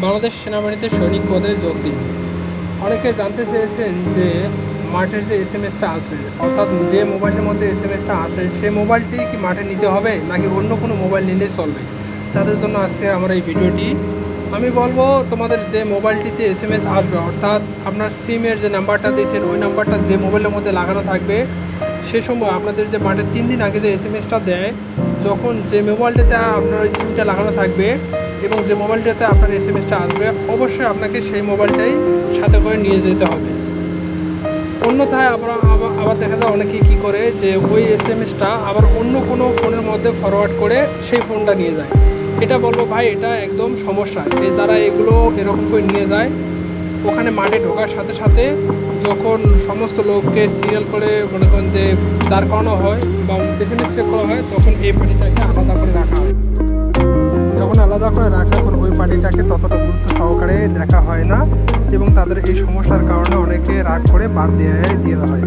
বাংলাদেশ সেনাবাহিনীতে সৈনিক পদে যোগ দিন। অনেকে জানতে চেয়েছেন যে মাঠের যে এস এম এসটা আছে, অর্থাৎ যে মোবাইলের মধ্যে এস এম এসটা আসে, সে মোবাইলটি কি মাঠে নিতে হবে, নাকি অন্য কোনো মোবাইল নিলে চলবে? তাদের জন্য আজকে আমার এই ভিডিওটি। আমি বলব, তোমাদের যে মোবাইলটিতে এস এম এস আসবে, অর্থাৎ আপনার সিমের যে নাম্বারটা দিয়েছেন, ওই নাম্বারটা যে মোবাইলের মধ্যে লাগানো থাকবে, সে সময় আপনাদের যে মাঠের তিন দিন আগে যে এস এম এসটা দেয়, যখন যে মোবাইলটাতে আপনার ওই সিমটা লাগানো থাকবে এবং যে মোবাইলটাতে আপনার এস এম এসটা আসবে, অবশ্যই আপনাকে সেই মোবাইলটাই সাথে করে নিয়ে যেতে হবে। অন্যথায় আবার আবার দেখা যায় অনেকে কী করে যে ওই এস এম এসটা আবার অন্য কোনো ফোনের মধ্যে ফরওয়ার্ড করে সেই ফোনটা নিয়ে যায়। এটা বলব, ভাই, এটা একদম সমস্যা এই তারা এগুলো এরকম করে নিয়ে যায়। ওখানে মাঠে ঢোকার সাথে সাথে যখন সমস্ত লোককে সিরিয়াল করে মনে করেন যে দাঁড় করানো হয় বা এস চেক করা হয়, তখন এই পার্টিটাকে আলাদা আলাদা করে রাখার পর ওই পার্টিটাকে ততটা গুরুত্ব সহকারে দেখা হয় না এবং তাদের এই সমস্যার কারণে অনেকে রাগ করে বাদ দিয়ে দিয়ে দেওয়া হয়।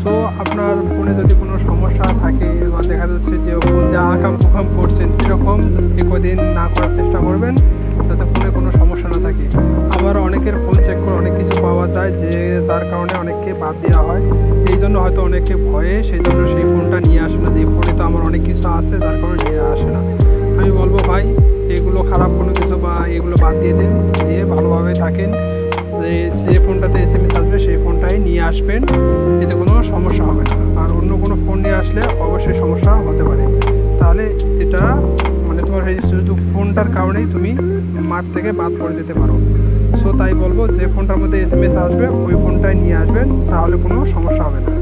সো আপনার ফোনে যদি কোনো সমস্যা থাকে বা দেখা যাচ্ছে যে দিয়ে আকাম কুকাম করছেন, এরকম একদিন না করার চেষ্টা করবেন যাতে ফোনে কোনো সমস্যা না থাকে। আবার অনেকের ফোন চেক করে অনেক কিছু পাওয়া যায় যে যার কারণে অনেককে বাদ দেওয়া হয়। এই জন্য হয়তো অনেকে ভয়ে সেই জন্য সেই ফোনটা নিয়ে আসে না, যে ফোনে এগুলো খারাপ কোনো কিছু বা এগুলো বাদ দিয়ে দিন, দিয়ে ভালোভাবে থাকেন। যে যে ফোনটাতে এস এম এস আসবে, সেই ফোনটাই নিয়ে আসবেন। এতে কোনো সমস্যা হবে না। আর অন্য কোনো ফোন নিয়ে আসলে অবশ্যই সমস্যা হতে পারে। তাহলে এটা মানে তোমার এই শুধু ফোনটার কারণেই তুমি মাঠ থেকে বাদ পড়ে যেতে পারো। সো তাই বলব, যে ফোনটার মধ্যে এস এম এস আসবে, ওই ফোনটাই নিয়ে আসবেন, তাহলে কোনো সমস্যা হবে না।